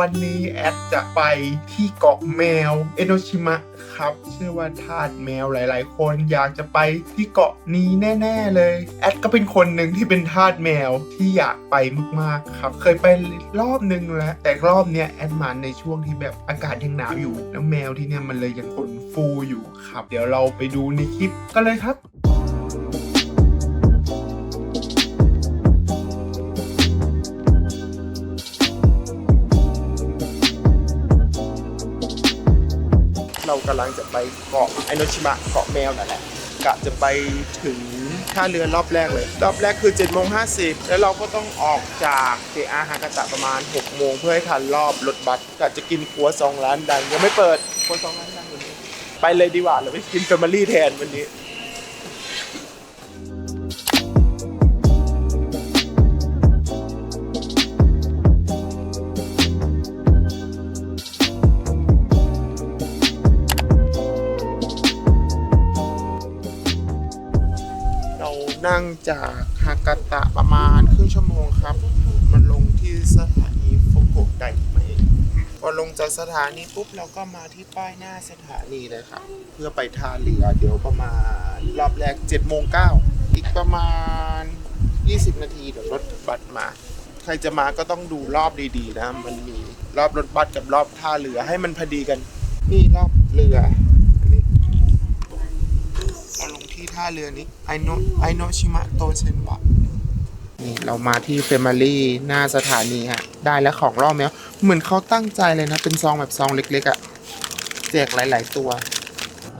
วันนี้แอดจะไปที่เกาะแมวเอโนชิมะครับเชื่อว่าทาสแมวหลาย ๆ คนอยากจะไปที่เกาะนี้แน่ ๆ เลย แอดก็เป็นคนหนึ่งที่เป็นทาสแมวที่อยากไปมาก ๆ ครับ เคยไปรอบนึงแล้ว แต่รอบเนี้ยแอดมาในช่วงที่แบบอากาศยังหนาวอยู่ แล้วแมวที่เนี่ยมันเลยยังขนฟูอยู่ครับ เดี๋ยวเราไปดูในคลิปกันเลยครับ เรากำลังจะไปเกาะไอโนชิมะเกาะแมวนั่นแหละกะจะไปถึงท่าเรือรอบแรกเลย รอบแรกคือ7จ็ดโมงห้แล้วเราก็ต้องออกจากเกอาฮากาตะประมาณ6โมงเพื่อให้ทันรอบรถบัสกะจะกินครัวซองร้านดังยังไม่เปิดครัวซองร้านดังวันนี้ไปเลยดีกว่าเราไปกินเฟมิลี่แทนวันนี้านั่งจากฮากาตะประมาณครึ่งชั่วโมงครับ มันลงที่สถานีฟุกุไดมาเองพอลงจากสถานีปุ๊บเราก็มาที่ป้ายหน้าสถานีเลยครับ เพื่อไปท่าเรือเดี๋ยวประมาณรอบแรก7โมง9อีกประมาณ 20 นาทีเดี๋ยวรถบัสมา ใครจะมาก็ต้องดูรอบดีๆนะ มันมีรอบรถบัสกับรอบท่าเรือให้มันพอดีกัน นี่รอบเรืออันนี้ เราลง ท่าเรือนี้ไอโนไอโนชิมะโตเซนบะนี่เรามาที่เฟมิลี่หน้าสถานีฮะ ได้แล้วของรอบแมวเหมือนเขาตั้งใจเลยนะ เป็นซองแบบซองเล็กๆอะ่ะแจกหลาย ๆ ตัว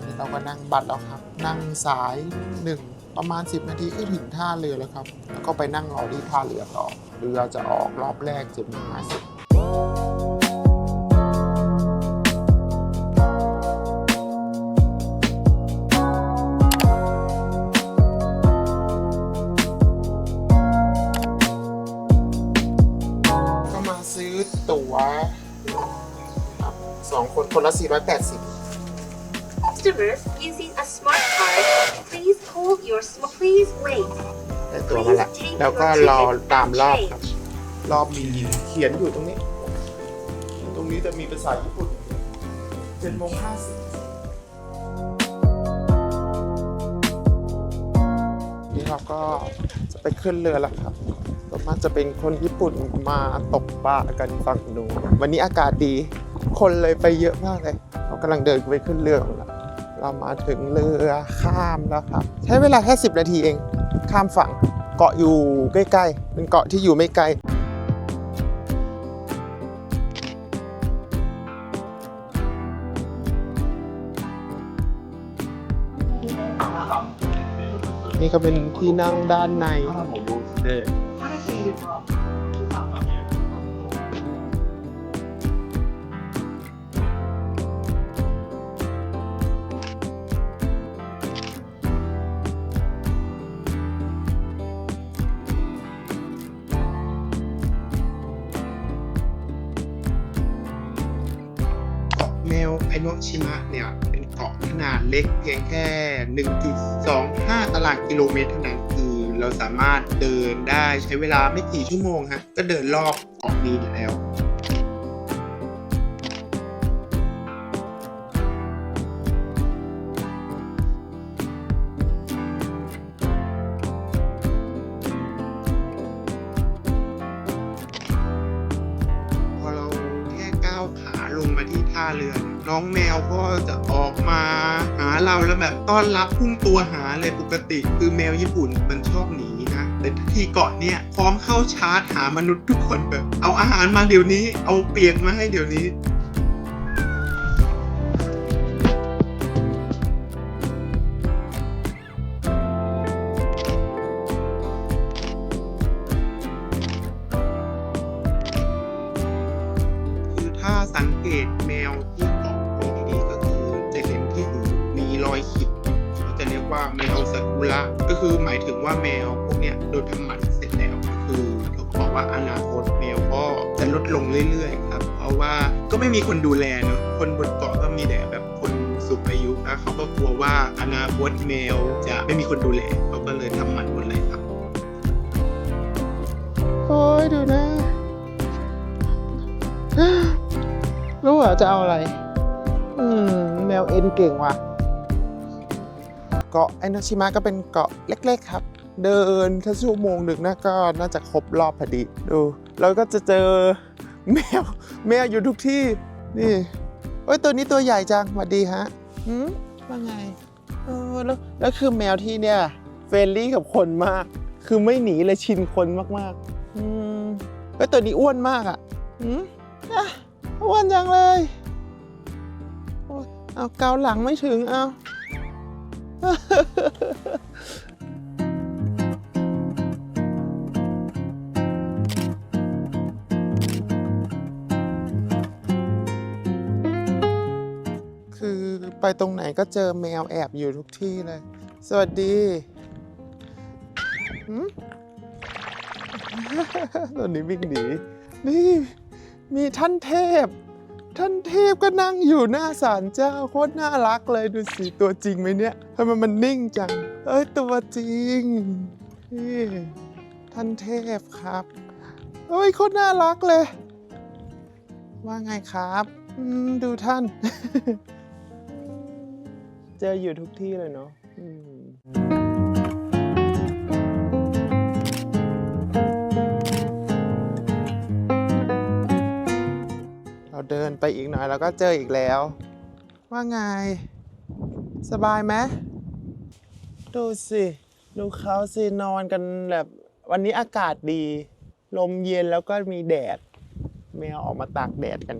นี่เราก็นั่งบัตรแล้วครับ นั่งสายหนึ่งประมาณ 10 นาทีก็ถึงท่าเรือแล้วครับ แล้วก็ไปนั่งรอที่ท่าเรือต่อเรือจะออกรอบแรกเจ็ดโมงห้าสิบ คนคนละ 480 Customers using a smart card, please hold your sm- please wait. ได้ตั๋วมาละ แล้วก็รอตามรอบครับ รอบมีเขียนอยู่ตรงนี้ ตรงนี้จะมีภาษาญี่ปุ่นเจ็ดโมงห้าสิบนี่เราก็จะไปขึ้นเรือแล้วครับส่ วนมากจะเป็นคนญี่ปุ่นมาตกปลากันฝั่งนู้นวันนี้อากาศดี คนเลยไปเยอะมากเลย เรากำลังเดินไปขึ้นเรือแล้วเรามาถึงเรือข้ามแล้วครับ ใช้เวลาแค่10 นาทีเอง ข้ามฝั่งเกาะอยู่ใกล้ๆ เป็นเกาะที่อยู่ไม่ไกลนี่ก็เป็นที่นั่งด้านใน แมวไอโนชิมะเนี่ย เป็นเกาะขนาดเล็กเพียงแค่ 1.25 ตารางกิโลเมตรเท่านั้น เราสามารถเดินได้ใช้เวลาไม่กี่ชั่วโมงฮะก็เดินรอบเกาะนี้อยู่แล้วพอเราแค่ก้าวขาลงมาที่ท่าเรือ น้องแมวก็จะออกมาหาเราแล้วแบบต้อนรับพุ่งตัวหาเลยปกติ คือแมวญี่ปุ่นมันชอบหนีนะแต่ที่เกาะเนี่ยพร้อมเข้าชาร์จหามนุษย์ทุกคนแบบ เอาอาหารมาเดี๋ยวนี้ เอาเปียกมาให้เดี๋ยวนี้คือถ้าสังเกตแมวที่ ว่าแมวซากุระก็คือหมายถึงว่าแมวพวกเนี้ยโดนทำหมันเสร็จแล้วก็คือเขาบอกว่าอนาคตแมวก็จะลดลงเรื่อยๆครับเพราะว่าก็ไม่มีคนดูแลเนอะคนบนเกาะก็มีแต่แบบคนสูงอายุนะเขาก็กลัวว่าอนาคตแมวจะไม่มีคนดูแลเขาก็เลยทำหมันหมดเลยครับโอ้ยดูนะรู้เหรอจะเอาอะไร อืม แมวเอ็นเก่งว่ะ เกาะไอนาชิมะก็เป็นเกาะเล็ก ๆ ครับ เดินถ้าชั่วโมงหนึ่งนะก็น่าจะครบรอบพอดีดูแล้วก็จะเจอแมวแมวอยู่ทุกที่นี่เอ้ยตัวนี้ตัวใหญ่จังสวัสดีฮะหืมว่าไงเออแล้วแล้วคือแมวที่เนี่ยเฟรนลี่กับคนมาก คือไม่หนีเลยชินคนมากๆอืมเอ้ยตัวนี้อ้วนมากอะหืมอะอ้วนจังเลยโอ๊ยเอาเกาหลังไม่ถึงเอา คือไปตรงไหนก็เจอแมวแอบอยู่ทุกที่เลย สวัสดีหืมตอนนี้วิ่งหนี นี่ มีท่านเทพ ท่านเทพก็นั่งอยู่หน้าศาลเจ้าโคตรน่ารักเลยดูสิตัวจริงไหมเนี่ยทำไมมันนิ่งจัง เอ้ยตัวจริงนี่ท่านเทพครับเอ้ยโคตรน่ารักเลย ว่าไงครับดูท่าน เจออยู่ทุกที่เลยเนาะ เราเดินไปอีกหน่อยเราก็เจออีกแล้ว ว่าไง สบายไหมดูสิดูเขาสินอนกันแบบวันนี้อากาศดี ลมเย็นแล้วก็มีแดด แมวออกมาตากแดดกัน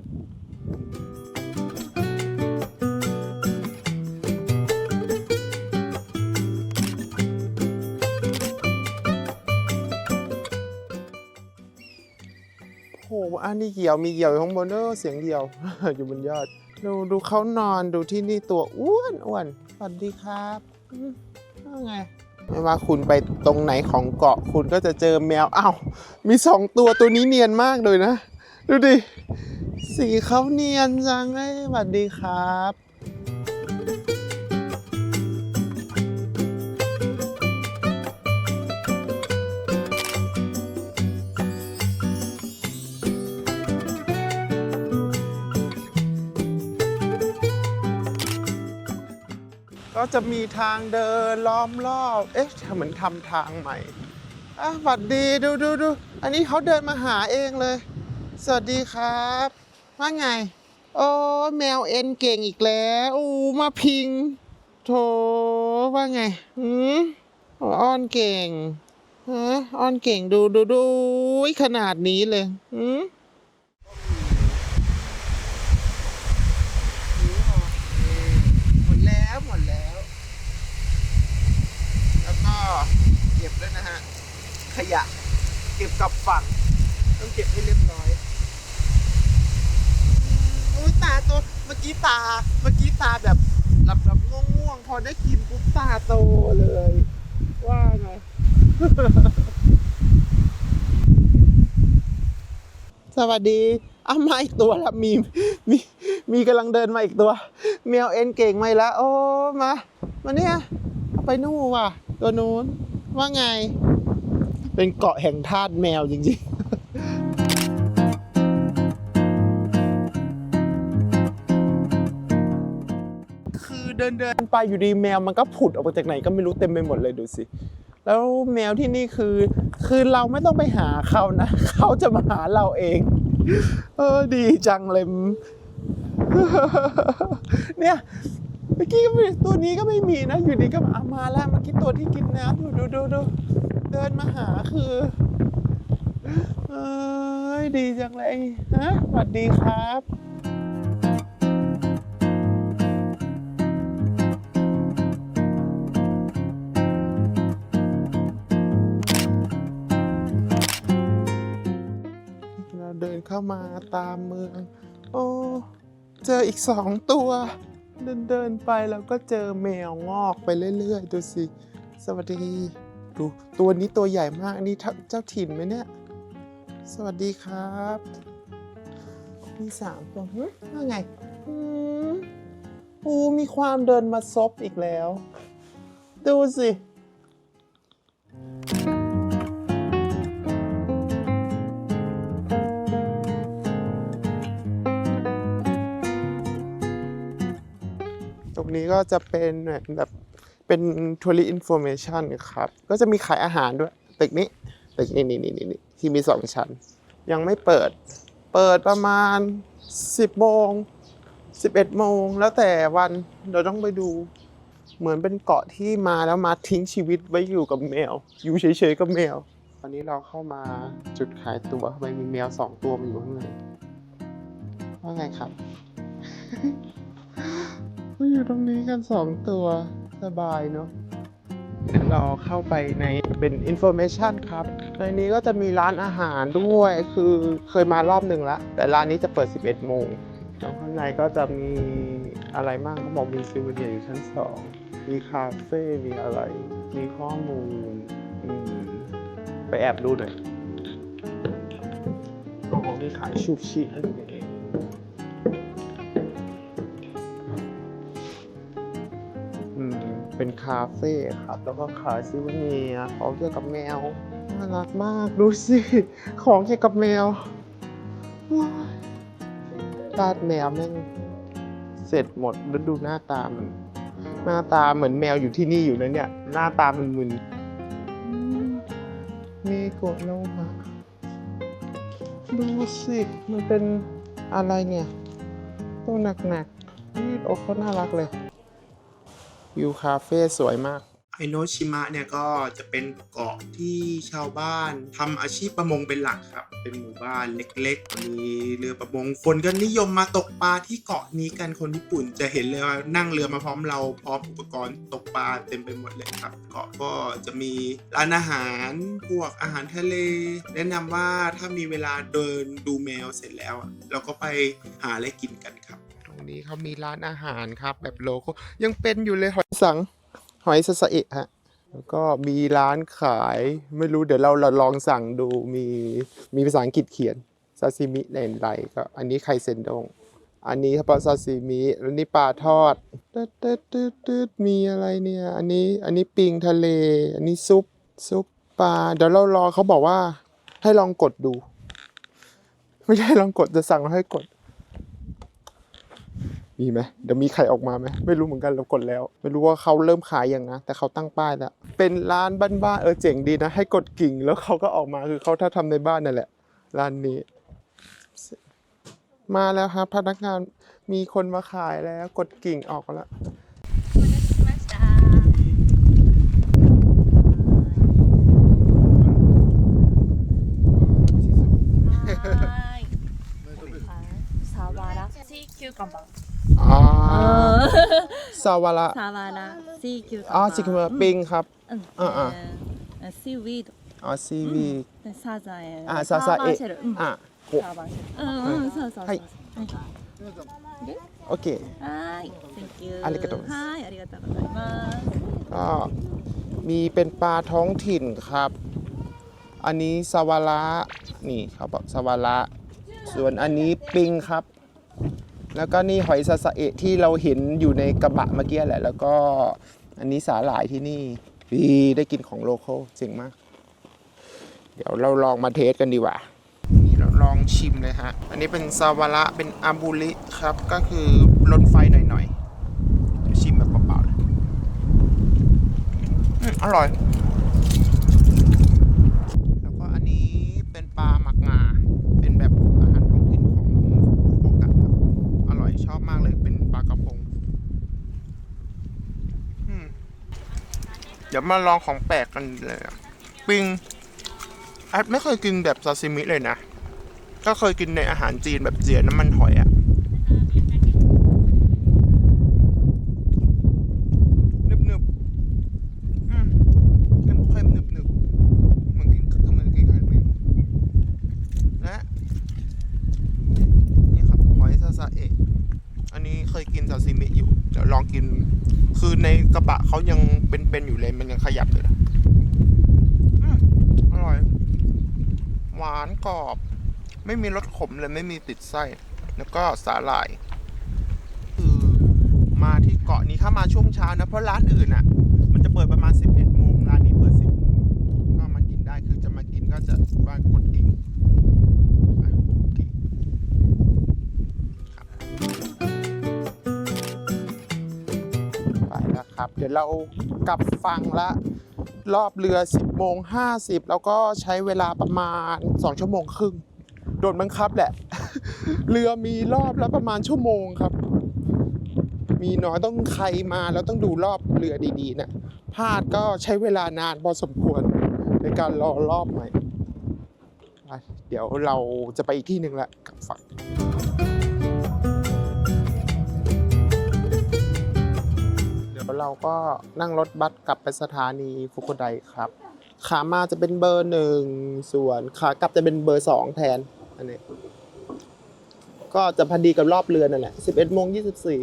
อันนี้เหี่ยวมีเหี่ยวอยู่ข้างบนเออเสียงเดียว อยู่บนยอด ดูดูเขานอนดูที่นี่ตัวอ้วนอ้วนสวัสดีครับว่าไงไม่ว่าคุณไปตรงไหนของเกาะคุณก็จะเจอแมวอ้าวมีสองตัวตัวนี้เนียนมากเลยนะ ดูดิ สีเขาเนียนจังเลยสวัสดีครับ ก็จะมีทางเดินล้อมรอบ เอ๊ะเหมือนทำทางใหม่อะสวัสดีดูดูดูอันนี้เขาเดินมาหาเองเลย สวัสดีครับ ว่าไง โอ้แมวเอ็นเก่งอีกแล้วอู้มาพิง โถว่าไงหืมอ้อนเก่งฮะอ้อนเก่งดูดูดูขนาดนี้เลยหืมหมดแล้วหมดแล้ว แล้วก็เก็บด้วยนะฮะ ขยะ เก็บกลับ ฝั่ง ต้องเก็บให้เรียบร้อยโอ้ยตาโตเมื่อกี้ตา เมื่อกี้ตาแบบหลับแบบง่วงๆพอได้กินปุ๊บตาโตเลย ว่าไงสวัสดีอ้าวมาอีกตัวละมีมีมีกำลังเดินมาอีกตัวแมวเอ็นเก่งไหมละโอ้มามาเนี่ยเอาไปนู่นว่ะ ตัวนู้นว่าไง เป็นเกาะแห่งทาสแมวจริงๆคือเดินเดินไปอยู่ดีแมวมันก็ผุดออกมาจากไหนก็ไม่รู้เต็มไปหมดเลยดูสิ แล้วแมวที่นี่คือ คือเราไม่ต้องไปหาเขานะ เขาจะมาหาเราเอง เออดีจังเลย เนี่ยเมื่อกี้ก็ไม่ตัวนี้ก็ไม่มีนะ อยู่ดีก็มาอะมาแล้วเมื่อกี้ตัวที่กินน้ำอยู่ดูดูดู เดินมาหาคือเอ้ยดีจังเลยฮะสวัสดีครับเราเดินเข้ามาตามเมือง โอ้ เจออีกสองตัว เดินเดินไปแล้วก็เจอแมวงอกไปเรื่อยๆ ดูสิ สวัสดี ดูตัวนี้ตัวใหญ่มาก อันนี้เจ้าถิ่นไหมเนี่ย สวัสดีครับ มีสามตัวเฮ้ยว่าไงอูมีความเดินมาซบอีกแล้ว ดูสิตรงนี้ก็จะเป็นแบบ เป็นทัวริอินโฟเมชันครับ ก็จะมีขายอาหารด้วย ตึกนี้ ตึกนี้นี่นี่นี่ที่มีสองชั้น ยังไม่เปิด เปิดประมาณ 10โมง11โมงแล้วแต่วันเราต้องไปดู เหมือนเป็นเกาะที่มาแล้วมาทิ้งชีวิตไว้อยู่กับแมว อยู่เฉยๆกับแมว ตอนนี้เราเข้ามาจุดขายตัวทำไมมีแมวสองตัวมาอยู่ข้างในว่าไงครับมาอยู่ตรงนี้กันสองตัว สบายเนาะเราเข้าไปในเป็นอินโฟเมชันครับ ในนี้ก็จะมีร้านอาหารด้วย คือเคยมารอบหนึ่งล้วแต่ร้านนี้จะเปิด 11 โมงแล้วข้างในก็จะมีอะไรบ้างเขาบอกมีซิวเนียอยู่ชั้นสองมีคาเฟ่ มีอะไร มีข้อมูล ไปแอบดูหน่อยโอ้โหมีขายชูชิให้ดู เป็นคาเฟ่ครับ แล้วก็ขายซิวเนียของเกี่ยวกับแมวน่ารักมากดูสิของเกี่ยวกับแมววายตาดแมวแม่งเสร็จหมดแล้วดูหน้าตามันหน้าตาเหมือนแมวอยู่ที่นี่อยู่นะเนี่ย หน้าตามันมึนมีกะโลมาดูสิมันเป็นอะไรเนี่ยตัวหนักๆยืดอกเขาน่ารักเลย วิวคาเฟ่สวยมากไอโนชิมะเนี่ยก็จะเป็นเกาะที่ชาวบ้านทำอาชีพประมงเป็นหลักครับ เป็นหมู่บ้านเล็กๆ มีเรือประมง คนก็นิยมมาตกปลาที่เกาะนี้กัน คนญี่ปุ่นจะเห็นเลยว่านั่งเรือมาพร้อมเราพร้อมอุปกรณ์ตกปลาเต็มไปหมดเลยครับ เกาะก็จะมีร้านอาหาร พวกอาหารทะเล แนะนำว่าถ้ามีเวลาเดินดูแมวเสร็จแล้วเราก็ไปหาอะไรกินกันครับ ตรงนี้เขามีร้านอาหารครับ แบบโลโก้ยังเป็นอยู่เลยหอยสัง หอยซาซาเอะฮะแล้วก็มีร้านขายไม่รู้เดี๋ยวเราลองสั่งดูมีมีภาษาอังกฤษเขียนซาซิมิในไรก็อันนี้ไข่เซนดง อันนี้ทัพซาซิมิอันนี้ปลาทอดตึ๊ดตึ๊ดตึ๊ดตึ๊ดมีอะไรเนี่ย อันนี้อันนี้ปิงทะเล อันนี้ซุปซุปปลาเดี๋ยวเรารอเขาบอกว่าให้ลองกดดู ไม่ใช่ลองกดจะสั่งแล้วให้กด มีไหมเดี๋ยวมีใครออกมาไหมไม่รู้เหมือนกันเรากดแล้ว ไม่รู้ว่าเขาเริ่มขายยังนะ แต่เขาตั้งป้ายแล้ว เป็นร้านบ้านๆเออเจ๋งดีนะ ให้กดกิ่งแล้วเขาก็ออกมาคือเขาถ้าทำในบ้านนั่นแหละ ร้านนี้ มาแล้วครับพนักงานมีคนมาขายแล้ว กดกิ่งออกแล้ว 看吧。เออ่าอซาวาระซาวาระซีคิวอ๋อสิคือปิงครับ อืมออ่ออ่ซีวีดอ๋ซีวีแต่ซาซาเอออาซาซาเอะซาบาเชลอืมอะอซาบาเชลเอืมはいโอเคはい thank you ありがとうございますはいありがとうございますก็มีเป็นปลาท้องถิ่นครับ อันนี้สวาระนี่เขาบอกสวาระส่วนอันนี้ปิงครับ แล้วก็นี่หอยซาซาเอะที่เราเห็นอยู่ในกระบะเมื่อกี้แหละ แล้วก็อันนี้สาหร่ายที่นี่ดีได้กินของโลโก้เจ๋งมาก เดี๋ยวเราลองมาเทสกันดีกว่านี่เราลองชิมเลยฮะ อันนี้เป็นซาวาระเป็นอาบูริครับ ก็คือลนไฟหน่อยๆชิมแบบเปล่าๆเลยอร่อย แล้วก็อันนี้เป็นปลาหมักงา เป็นแบบอาหารท้องถิ่นของฟุกุโอกะครับ อร่อยชอบมาก เลยเป็นปลากระพงเดี๋ยวมาลองของแปลกกันเลยอะปิงแอดไม่เคยกินแบบซาซิมิเลยนะ ก็เคยกินในอาหารจีนแบบเจียน้ำมันหอยอะนึบนึบๆ อืมเค็มเค็มหนึบหนึบเหมือนกินก็เหมือนกินไข่ปิงและนี่ครับหอยซาซาเอะอันนี้ เคยกินซาซิมิอยู่เดี๋ยวลองกิน คือในกระบะเขายังเป็นๆอยู่เลยมันยังขยับเลยนะอร่อย หวานกรอบ ไม่มีรสขมเลยไม่มีติดไส้ แล้วก็สาหร่ายคือมาที่เกาะนี้ถ้ามาช่วงเช้านะ เพราะร้านอื่นอะ มันจะเปิดประมาณ 11โมงร้านนี้เปิด 10โมงก็มากินได้คือจะมากินก็จะมากด ครับ เดี๋ยวเรากลับฟังละรอบเรือ 10โมง50 แล้วก็ใช้เวลาประมาณ 2 ชั่วโมงครึ่ง โดนบังคับแหละ เรือมีรอบละประมาณชั่วโมงครับ มีน้อยต้องใครมาแล้วต้องดูรอบเรือดีๆนะพลาดก็ใช้เวลานานพอสมควรในการรอรอบใหม่ เดี๋ยวเราจะไปอีกที่หนึ่งละกลับฝั่ง ก็นั่งรถบัสกลับไปสถานีฟุกุไดครับ ขามาจะเป็นเบอร์หนึ่งส่วนขากลับจะเป็นเบอร์สองแทนอันนี้ ก็จะพอดีกับรอบเรือนนั่นแหละสิบเอ็ดโมงยี่สิบสี่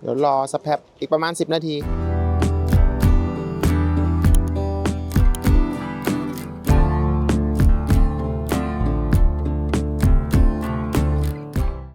เดี๋ยวรอสักแป๊บอีกประมาณสิบนาที,